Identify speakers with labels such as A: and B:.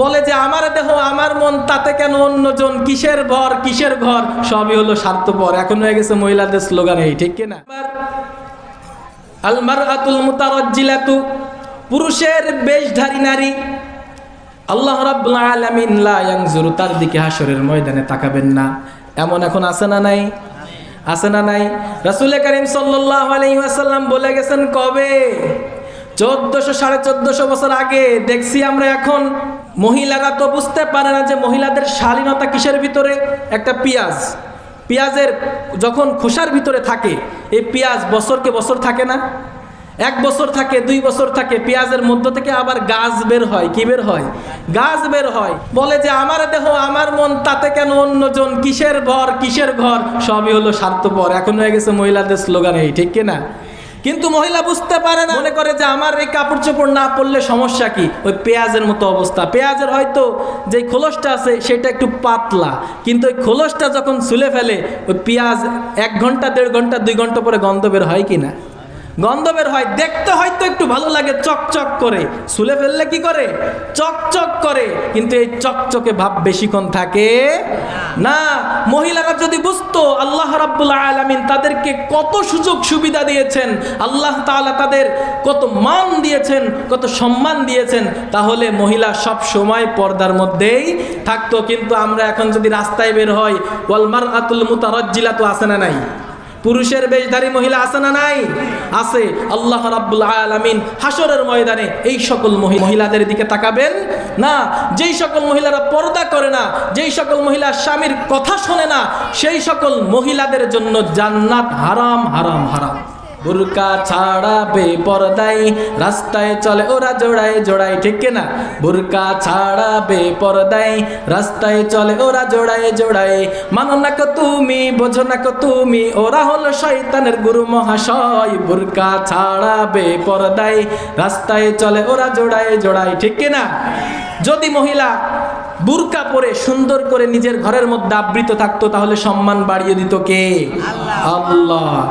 A: বলে যে, আমার দেহ, আমার মন, তাতে কেন অন্যজন কিসের ঘর কিসের ঘর? সবই হলো স্বার্থপর। এখন হয়ে গেছে মহিলাদের স্লোগান এই, ঠিক কিনা? আলমার আতুল মুতারজ্জিলাতু, পুরুষের বেশধারী নারী, আল্লাহ রাব্বুল লা তার দিকে হাসরের ময়দানে তাকাবেন না। এমন এখন আছে না নাই? আছে না নাই? রাসূল করিম সাল্লাল্লাহু বলে গেছেন, কবে? চোদ্দশো সাড়ে চোদ্দশো বছর আগে, দেখছি আমরা এখন মহিলারা তো বুঝতে পারে না যে মহিলাদের শালীনতা কিসের ভিতরে? একটা পেঁয়াজ। পেঁয়াজের যখন খোসার ভিতরে থাকে, এই পেঁয়াজ বছরকে বছর থাকে না? এক বছর থাকে, দুই বছর থাকে, পেঁয়াজের মধ্য থেকে আবার গাছ বের হয়। কি বের হয়? গাছ বের হয়। বলে যে, আমার দেহ, আমার মন, তাতে কেন অন্যজন? কিসের ঘর কিসের ঘর? সবই হলো স্বার্থপর। এখন হয়ে গেছে মহিলাদের স্লোগান এই, ঠিক কিনা? কিন্তু মহিলা বুঝতে পারে না। মনে করে যে আমার এই কাপড় চোপড় না পরলে সমস্যা কি? ওই পেঁয়াজের মতো অবস্থা। পেঁয়াজের হয়তো যে খোলসটা আছে, সেটা একটু পাতলা। কিন্তু ওই খোলসটা যখন ছুলে ফেলে, ওই পেঁয়াজ এক ঘণ্টা, দেড় ঘণ্টা, দুই ঘণ্টা পরে গন্ধ বের হয় কি না গন্ধ বের হয়, দেখতে হয়তো একটু ভালো লাগে, চকচক করে। ছুলে ফেললে কি করে? চকচক করে। কিন্তু এই চকচকে ভাব বেশিক্ষণ থাকে না। মহিলারা যদি বুঝতো, আল্লাহ রাব্বুল আলামিন তাদেরকে কত সুযোগ সুবিধা দিয়েছেন, আল্লাহ তাআলা তাদের কত মান দিয়েছেন, কত সম্মান দিয়েছেন, তাহলে মহিলা সব সময় পর্দার মধ্যেই থাকতো। কিন্তু আমরা এখন যদি রাস্তায় বের হয় ওয়ালমার আতুল মুতারজ্জিলা তো আসে না নাই? পুরুষের বেশধারী মহিলা আছে না নাই? আছে। আল্লাহ রাব্বুল আলামিন হাসরের ময়দানে এই সকল মহিলাদের দিকে তাকাবেন না। যেই সকল মহিলারা পর্দা করে না, যেই সকল মহিলা স্বামীর কথা শোনে না, সেই সকল মহিলাদের জন্য জান্নাত হারাম হারাম হারাম। বুরকা ছাড়া বেপরদাই রাস্তায় চলে ওরা জোড়ায় জোড়ায় ঠিক না বুরকা ছাড়া বেপরদাই রাস্তায় চলে ওরা জোড়ায় জোড়ায়। মানো না কো তুমি বোঝো না কো তুমি ওরা হলো শয়তানের গুরু মহাশয়। বুরকা ছাড়া বেপরদাই রাস্তায় চলে ওরা জোড়ায় জোড়ায় ঠিক না যদি মহিলা বুরকা পরে সুন্দর করে নিজের ঘরের মধ্যে আবৃত থাকতো তাহলে সম্মান বাড়িয়ে দিত কে? আল্লাহ।